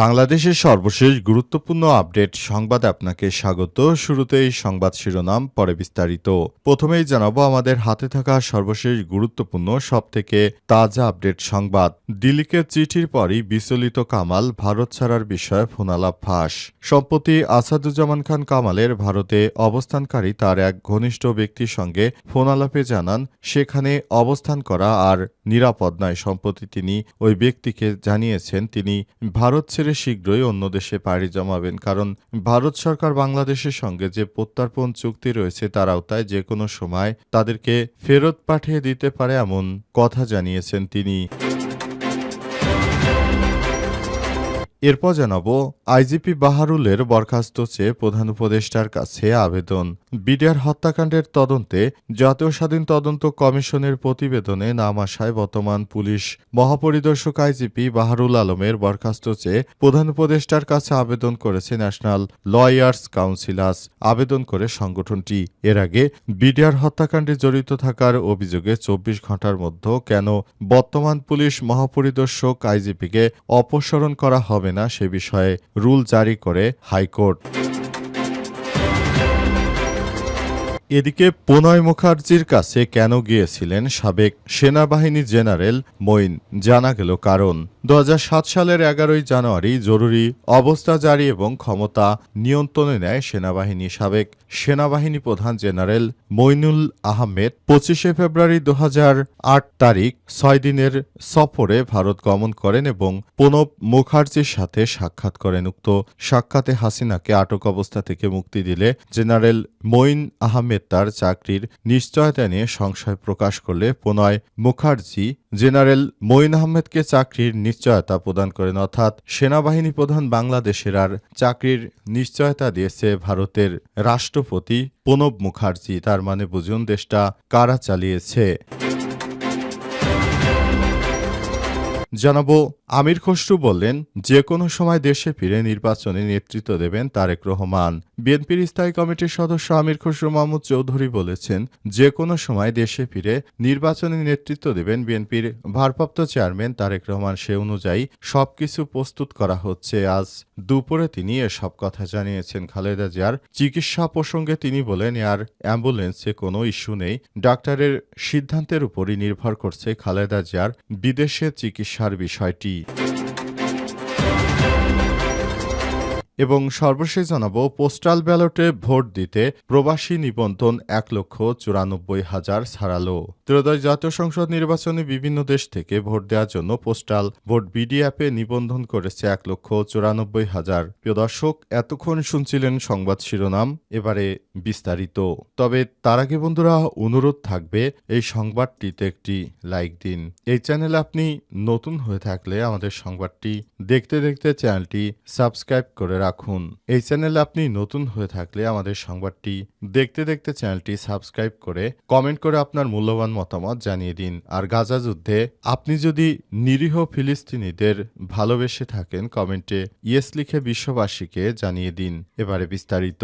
বাংলাদেশের সর্বশেষ গুরুত্বপূর্ণ আপডেট সংবাদ আপনাকে স্বাগত। শুরুতেই সংবাদ শিরোনাম, পরে বিস্তারিত। প্রথমেই জানাব, আমাদের হাতে থাকা সর্বশেষ গুরুত্বপূর্ণ, সবথেকে তাজা আপডেট সংবাদ। দিল্লিকে চিঠির পরই বিচলিত কামাল, ভারত ছাড়ার বিষয়ে ফোনালাপ ফাঁস। সম্প্রতি আসাদুজ্জামান খান কামালের ভারতে অবস্থানকারী তার এক ঘনিষ্ঠ ব্যক্তির সঙ্গে ফোনালাপে জানান, সেখানে অবস্থান করা আর নিরাপদ নয়। সম্প্রতি তিনি ওই ব্যক্তিকে জানিয়েছেন, তিনি ভারত ছেড়ে শীঘ্রই অন্য দেশে পাড়ি জমাবেন, কারণ ভারত সরকার বাংলাদেশের সঙ্গে যে প্রত্যার্পণ চুক্তি রয়েছে তার আওতায় যে কোনো সময় তাদেরকে ফেরত পাঠিয়ে দিতে পারে এমন কথা জানিয়েছেন তিনি। এরপর জানাব, আইজিপি বাহারুলের বরখাস্ত চেয়ে প্রধান উপদেষ্টার কাছে আবেদন। বিডিআর হত্যাকাণ্ডের তদন্তে জাতীয় স্বাধীন তদন্ত কমিশনের প্রতিবেদনে নাম আসায় বর্তমান পুলিশ। মহাপরিদর্শক আইজিপি বাহারুল আলমের বরখাস্ত চেয়ে প্রধান উপদেষ্টার কাছে আবেদন করেছে ন্যাশনাল লয়ার্স কাউন্সিলাস আবেদন করে সংগঠনটি। এর আগে বিডিআর হত্যাকাণ্ডে জড়িত থাকার অভিযোগে চব্বিশ ঘণ্টার মধ্যে কেন বর্তমান পুলিশ মহাপরিদর্শক আইজিপিকে অপসারণ করা হবে না সে বিষয়ে রুল জারি করে হাইকোর্ট। এদিকে প্রণয় মুখার্জির কাছে কেন গিয়েছিলেন সাবেক সেনাবাহিনী জেনারেল মঈন? জানা গেল কারণ। দু হাজার সাত সালের এগারোই জানুয়ারি জরুরি অবস্থা জারি এবং ক্ষমতা নিয়ন্ত্রণে নেয় সেনাবাহিনী সাবেক সেনাবাহিনী প্রধান জেনারেল মইনুল আহমেদ। পঁচিশে ফেব্রুয়ারি দু হাজার আট তারিখ ছয় দিনের সফরে ভারত গমন করেন এবং প্রণব মুখার্জির সাথে সাক্ষাৎ করেন। উক্ত সাক্ষাতে হাসিনাকে আটক অবস্থা থেকে মুক্তি দিলে জেনারেল মঈন আহমেদ তার চাকরির নিশ্চয়তা নিয়ে সংশয় প্রকাশ করলে প্রণয় মুখার্জি জেনারেল মঈন আহমেদকে চাকরির নিশ্চয়তা প্রদান করেন, অর্থাৎ সেনাবাহিনী প্রধান বাংলাদেশের আর চাকরির নিশ্চয়তা দিয়েছে ভারতের রাষ্ট্রপতি প্রণব মুখার্জি। তার মানে বুঝুন, দেশটা কারা চালিয়েছে। জানাব, আমির খসরু বললেন, যে কোনো সময় দেশে ফিরে নির্বাচনে নেতৃত্ব দেবেন তারেক রহমান। বিএনপির স্থায়ী কমিটির সদস্য আমির খসরু মাহমুদ চৌধুরী বলেছেন যে কোনো সময় দেশে ফিরে নির্বাচনে নেতৃত্ব দেবেন বিএনপির ভারপ্রাপ্ত চেয়ারম্যান তারেক রহমান। সে অনুযায়ী সবকিছু প্রস্তুত করা হচ্ছে। আজ দুপুরে তিনি এসব কথা জানিয়েছেন। খালেদা জিয়ার চিকিৎসা প্রসঙ্গে তিনি বলেন আর অ্যাম্বুলেন্সে কোনো ইস্যু নেই। ডাক্তারের সিদ্ধান্তের উপরই নির্ভর করছে খালেদা জিয়ার বিদেশে চিকিৎসার বিষয়টি। এবং সর্বশেষ জানাব পোস্টাল ব্যালটে ভোট দিতে প্রবাসী নিবন্ধন এক লক্ষ চুরানব্বই হাজার ছাড়ালো ত্রয়োদশ জাতীয় সংসদ নির্বাচনে বিভিন্ন দেশ থেকে ভোট দেওয়ার জন্য পোস্টাল ভোট বিডি অ্যাপে নিবন্ধন করেছে এক লক্ষ চুরানব্বই হাজার। প্রিয় দর্শক, এতক্ষণ শুনছিলেন সংবাদ শিরোনাম, এবারে বিস্তারিত। তবে তার আগে বন্ধুরা, অনুরোধ থাকবে এই সংবাদটিতে একটি লাইক দিন। এই চ্যানেলে আপনি নতুন হয়ে থাকলে আমাদের সংবাদটি দেখতে দেখতে চ্যানেলটি সাবস্ক্রাইব করে রাখুন। এই চ্যানেলে আপনি নতুন হয়ে থাকলে আমাদের সংবাদটি দেখতে দেখতে চ্যানেলটি সাবস্ক্রাইব করে কমেন্ট করে আপনার মূল্যবান মতামত জানিয়ে দিন। আর গাজা যুদ্ধে আপনি যদি নিরীহ ফিলিস্তিনিদের ভালোবেসে থাকেন, কমেন্টে ইয়েস লিখে বিশ্ববাসীকে জানিয়ে দিন। এবারে বিস্তারিত।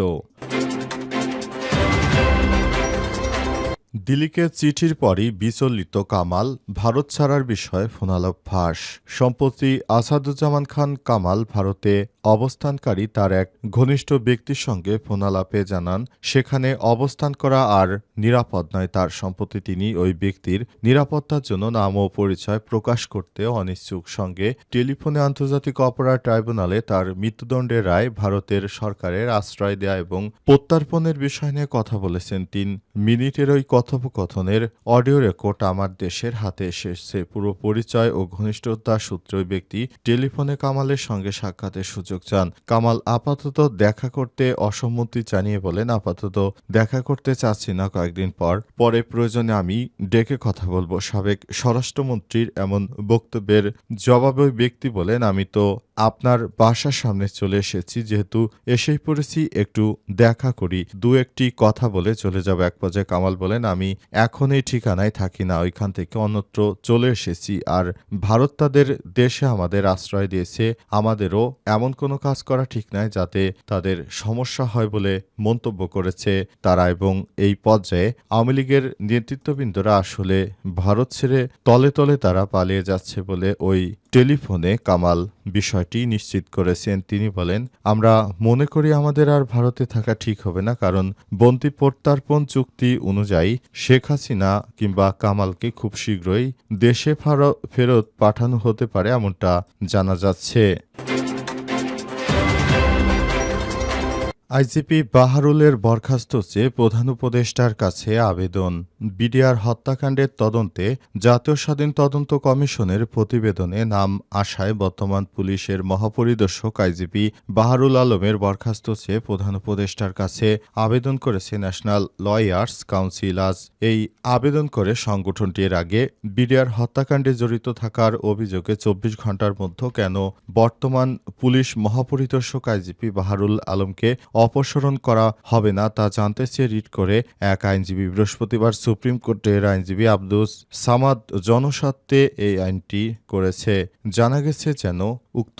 দিল্লিকে চিঠির পরই বিচলিত কামাল ভারত ছাড়ার বিষয়ে ফোনালাপ ফাঁস। সম্প্রতি আসাদুজ্জামান খান কামাল ভারতে অবস্থানকারী তার এক ঘনিষ্ঠ ব্যক্তির সঙ্গে ফোনালাপে জানান, সেখানে অবস্থান করা আর নিরাপদ নয়। তার সম্প্রতি তিনি ওই ব্যক্তির নিরাপত্তার জন্য নাম ও পরিচয় প্রকাশ করতে অনিচ্ছুক। সঙ্গে টেলিফোনে আন্তর্জাতিক অপরাধ ট্রাইব্যুনালে তার মৃত্যুদণ্ডের রায় ভারতের সরকারের আশ্রয় দেয়া এবং প্রত্যার্পণের বিষয় নিয়ে কথা বলেছেন। তিন মিনিটের ওই কথোপকথনের অডিও রেকর্ড আমার দেশের হাতে এসেছে। পুরো পরিচয় ও ঘনিষ্ঠতা সূত্রে ব্যক্তি টেলিফোনে কামালের সঙ্গে সাক্ষাতের সুযোগ চান। কামাল আপাতত দেখা করতে অসম্মতি জানিয়ে বলেন, আপাতত দেখা করতে চাচ্ছি না কয়েকদিন পর। পরে প্রয়োজনে আমি ডেকে কথা বলব। সাবেক স্বরাষ্ট্রমন্ত্রীর এমন বক্তব্যের জবাবে ব্যক্তি বলেন, আমি তো আপনার বাসার সামনে চলে এসেছি, যেহেতু এসেই পড়েছি, একটু দেখা করি। দু একটি কথা বলে চলে যাব এক পর্যায়ে। কামাল বলেন, আমি এখন এই ঠিকানায় থাকি না, ওইখান থেকে অন্যত্র চলে এসেছি। আর ভারত তাদের দেশে আমাদের আশ্রয় দিয়েছে, আমাদেরও এমন কোনো কাজ করা ঠিক নয় যাতে তাদের সমস্যা হয় বলে মন্তব্য করেছে তারা এবং এই পর্যায়ে আওয়ামী লীগের নেতৃত্ববৃন্দরা আসলে ভারত ছেড়ে তলে তলে তারা পালিয়ে যাচ্ছে বলে ওই টেলিফোনে কামাল বিষয়টি নিশ্চিত করেছেন। তিনি বলেন, আমরা মনে করি আমাদের আর ভারতে থাকা ঠিক হবে না, কারণ বন্দি প্রত্যার্পণ চুক্তি অনুযায়ী শেখ হাসিনা কিংবা কামালকে খুব শীঘ্রই দেশে ফার- ফেরত পাঠানো হতে পারে এমনটা জানা যাচ্ছে। আইজিপি বাহারুলের বরখাস্ত চেয়ে প্রধান উপদেষ্টার কাছে আবেদন। বিডিআর হত্যাকাণ্ডের তদন্তে জাতীয় স্বাধীন তদন্ত কমিশনের প্রতিবেদনে নাম আসায় বর্তমান পুলিশের মহাপরিদর্শক আইজিপি বাহারুল আলমের বরখাস্ত চেয়ে প্রধান উপদেষ্টার কাছে আবেদন করেছে ন্যাশনাল লয়ার্স কাউন্সিল। আজ এই আবেদন করে সংগঠনটির আগে বিডিআর হত্যাকাণ্ডে জড়িত থাকার অভিযোগে চব্বিশ ঘণ্টার মধ্যে কেন বর্তমান পুলিশ মহাপরিদর্শক আইজিপি বাহারুল আলমকে অপসারণ করা হবে না তা জানতে চেয়ে রিট করে এক আইনজীবী। বৃহস্পতিবার সুপ্রিম কোর্টের আইনজীবী আব্দুস সামাদ জনস্বার্থে এই আইনটি করেছে। জানা গেছে যেন উক্ত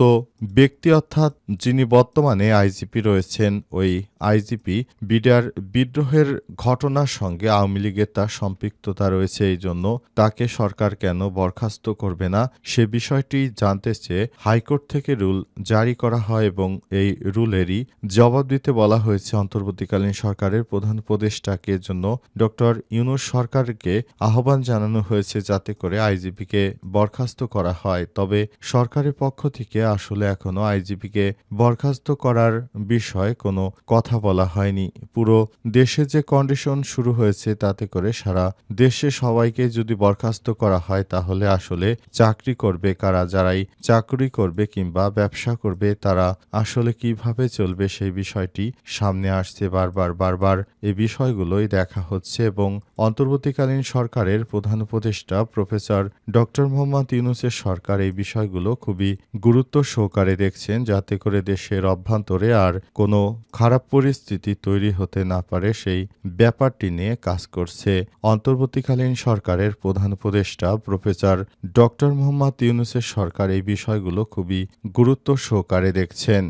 ব্যক্তি অর্থাৎ যিনি বর্তমানে আইজিপি রয়েছেন, ওই আইজিপি বিডার বিদ্রোহের ঘটনার সঙ্গে আওয়ামী লীগের তার সম্পৃক্ততা রয়েছে এই জন্য তাকে সরকার কেন বরখাস্ত করবে না সে বিষয়টি জানতে চেয়ে হাইকোর্ট থেকে রুল জারি করা হয় এবং এই রুলেরই জবাব দিতে বলা হয়েছে অন্তর্বর্তীকালীন সরকারের প্রধান উপদেষ্টাকে। জন্য ডক্টর ইউনুস সরকারকে আহ্বান জানানো হয়েছে যাতে করে আইজিপিকে বরখাস্ত করা হয়। তবে সরকারের পক্ষ থেকে আসলে এখনও আইজিপিকে বরখাস্ত করার বিষয়ে কোনো কথা বলা হয়নি। পুরো দেশে যে কন্ডিশন শুরু হয়েছে তাতে করে সারা দেশে সবাইকে যদি বরখাস্ত করা হয় তাহলে আসলে চাকরি করবে কারা? যারাই চাকরি করবে কিংবা ব্যবসা করবে তারা আসলে কীভাবে চলবে সেই বিষয়টি সামনে আসছে বারবার। বারবার এই বিষয়গুলোই দেখা হচ্ছে এবং অন্তর্বর্তীকালীন সরকারের প্রধান উপদেষ্টা প্রফেসর ডক্টর মোহাম্মদ ইউনুসের সরকার এই বিষয়গুলো খুবই গুরুত্ব সহকারে দেখছেন যাতে করে দেশের অভ্যন্তরে আর কোনো খারাপ পরিস্থিতি তৈরি হতে না পারে সেই ব্যাপারটি নিয়ে কাজ করছে অন্তর্বর্তীকালীন সরকারের প্রধান উপদেষ্টা প্রফেসর ডক্টর মোহাম্মদ ইউনুসের সরকার এই বিষয়গুলো খুবই গুরুত্ব সহকারে দেখছেন।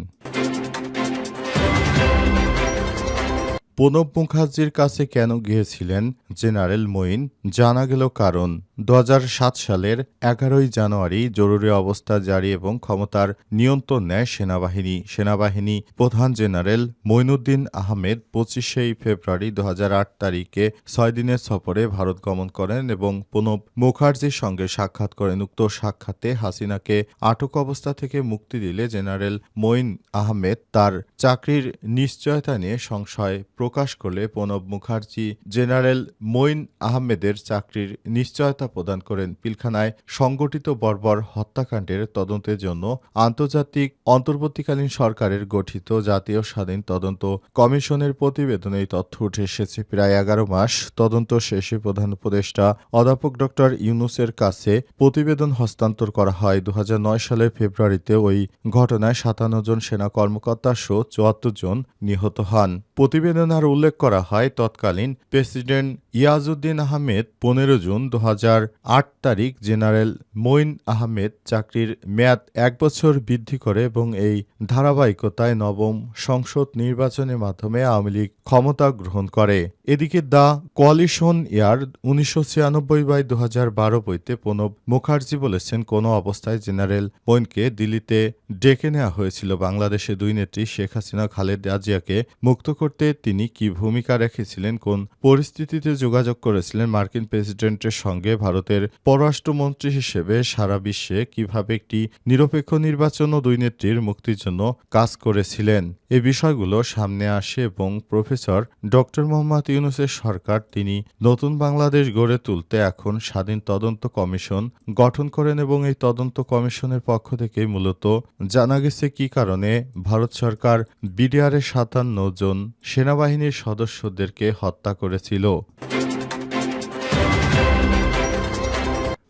প্রণব মুখার্জির কাছে কেন গিয়েছিলেন জেনারেল মঈন জানা গেল কারণ দু হাজার সাত সালের এগারোই জানুয়ারি জরুরি অবস্থা জারি এবং ক্ষমতার নিয়ন্ত্রণ নেয় সেনাবাহিনী সেনাবাহিনী প্রধান জেনারেল মঈনুদ্দিন আহমেদ পঁচিশেই ফেব্রুয়ারি দু হাজার আট তারিখে ছয় দিনের সফরে ভারত গমন করেন এবং প্রণব মুখার্জির সঙ্গে সাক্ষাৎ করেন। উক্ত সাক্ষাতে হাসিনাকে আটক অবস্থা থেকে মুক্তি দিলে জেনারেল মঈন আহমেদ তার চাকরির নিশ্চয়তা নিয়ে সংশয় প্রকাশ করলে প্রণব মুখার্জি জেনারেল মঈন আহমেদের চাকরির নিশ্চয়তা প্রদান করেন পিলখানায় সংগঠিত বর্বর হত্যাকাণ্ডের তদন্তের জন্য আন্তর্জাতিক অন্তর্বর্তীকালীন সরকারের গঠিত জাতীয় স্বাধীন তদন্ত কমিশনের প্রতিবেদনে তথ্য উঠে এসেছে। প্রায় এগারো মাস তদন্ত শেষে প্রধান উপদেষ্টা অধ্যাপক ডক্টর ইউনুসের কাছে প্রতিবেদন হস্তান্তর করা হয়। দু হাজার নয় সালের ফেব্রুয়ারিতে ওই ঘটনায় সাতান্ন জন সেনা কর্মকর্তা সহ চুয়াত্তর জন নিহত হন। প্রতিবেদনে আর উল্লেখ করা হয়, তৎকালীন প্রেসিডেন্ট ইয়াজউদ্দিন আহমেদ, পনেরো জুন দু তারিখ, জেনারেল মঈন আহমেদ চাকরির মেয়াদ এক বছর বৃদ্ধি করে এবং এই ধারাবাহিকতায় নবম সংসদ নির্বাচনের মাধ্যমে আওয়ামী লীগ ক্ষমতা গ্রহণ করে। এদিকে দ্য কোয়ালিশন ইয়ার উনিশশো ছিয়ানব্বই বাই দু হাজার বারো বইতে প্রণব মুখার্জি বলেছেন, কোনো অবস্থায় জেনারেল মঈনকে দিল্লিতে ডেকে নেওয়া হয়েছিল। বাংলাদেশে দুই নেত্রী শেখ হাসিনা, খালেদ আজিয়াকে মুক্ত করতে তিনি কি ভূমিকা রেখেছিলেন, কোন পরিস্থিতিতে যোগাযোগ করেছিলেন মার্কিন প্রেসিডেন্টের সঙ্গে ভারতের পররাষ্ট্রমন্ত্রী হিসেবে সারা বিশ্বে কীভাবে একটি নিরপেক্ষ নির্বাচন ও দুই নেত্রীর মুক্তির জন্য কাজ করেছিলেন। এ বিষয়গুলো সামনে আসে এবং প্রফেসর ডক্টর মোহাম্মদ ইউনুসের সরকার তিনি নতুন বাংলাদেশ গড়ে তুলতে এখন স্বাধীন তদন্ত কমিশন গঠন করেন এবং এই তদন্ত কমিশনের পক্ষ থেকে মূলত জানা গেছে কি কারণে ভারত সরকার বিডিআরের সাতান্ন জন সেনাবাহিনীর সদস্যদেরকে হত্যা করেছিল।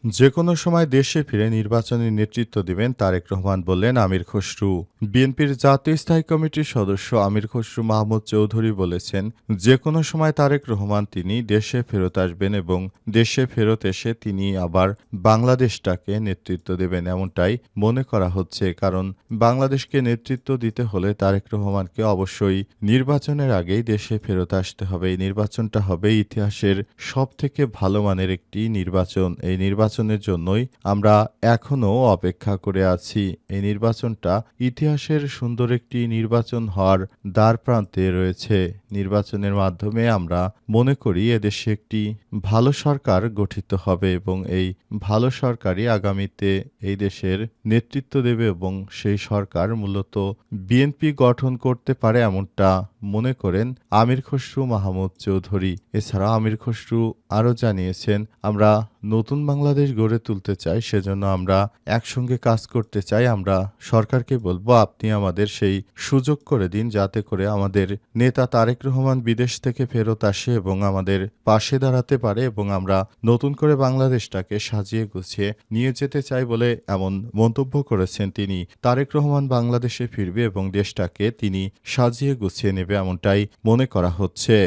যে কোনো সময় দেশে ফিরে নির্বাচনী নেতৃত্ব দেবেন তারেক রহমান বললেন আমির খসরু। বিএনপির জাতীয় স্থায়ী কমিটির সদস্য আমির খসরু মাহমুদ চৌধুরী বলেছেন যে কোনো সময় তারেক রহমান তিনি দেশে ফেরত আসবেন এবং দেশে ফেরত এসে তিনি আবার বাংলাদেশটাকে নেতৃত্ব দেবেন এমনটাই মনে করা হচ্ছে। কারণ বাংলাদেশকে নেতৃত্ব দিতে হলে তারেক রহমানকে অবশ্যই নির্বাচনের আগেই দেশে ফেরত আসতে হবে। এই নির্বাচনটা হবে ইতিহাসের সব থেকে ভালো মানের একটি নির্বাচন। এই নির্বাচনের জন্যই আমরা এখনও অপেক্ষা করে আছি। এই নির্বাচনটা ইতিহাসের সুন্দর একটি নির্বাচন হওয়ার দ্বার প্রান্তে রয়েছে। নির্বাচনের মাধ্যমে আমরা মনে করি এদেশে একটি ভালো সরকার গঠিত হবে এবং এই ভালো সরকারই আগামীতে এই দেশের নেতৃত্ব দেবে এবং সেই সরকার মূলত বিএনপি গঠন করতে পারে এমনটা মনে করেন আমির খসরু মাহমুদ চৌধুরী। এছাড়া আমির খসরু আরও জানিয়েছেন, আমরা নতুন বাংলাদেশ গড়ে তুলতে চাই, সেজন্য আমরা একসঙ্গে কাজ করতে চাই। আমরা সরকারকে বলব, আপনি আমাদের সেই সুযোগ করে দিন, যাতে করে আমাদের নেতা তারেক রহমান বিদেশ থেকে ফেরত আসে এবং আমাদের পাশে দাঁড়াতে পারে এবং আমরা নতুন করে বাংলাদেশটাকে সাজিয়ে গুছিয়ে নিয়ে যেতে চাই বলে এমন মন্তব্য করেছেন তিনি। তারেক রহমান বাংলাদেশে ফিরবে এবং দেশটাকে তিনি সাজিয়ে গুছিয়ে নেবে এমনটাই মনে করা হচ্ছে।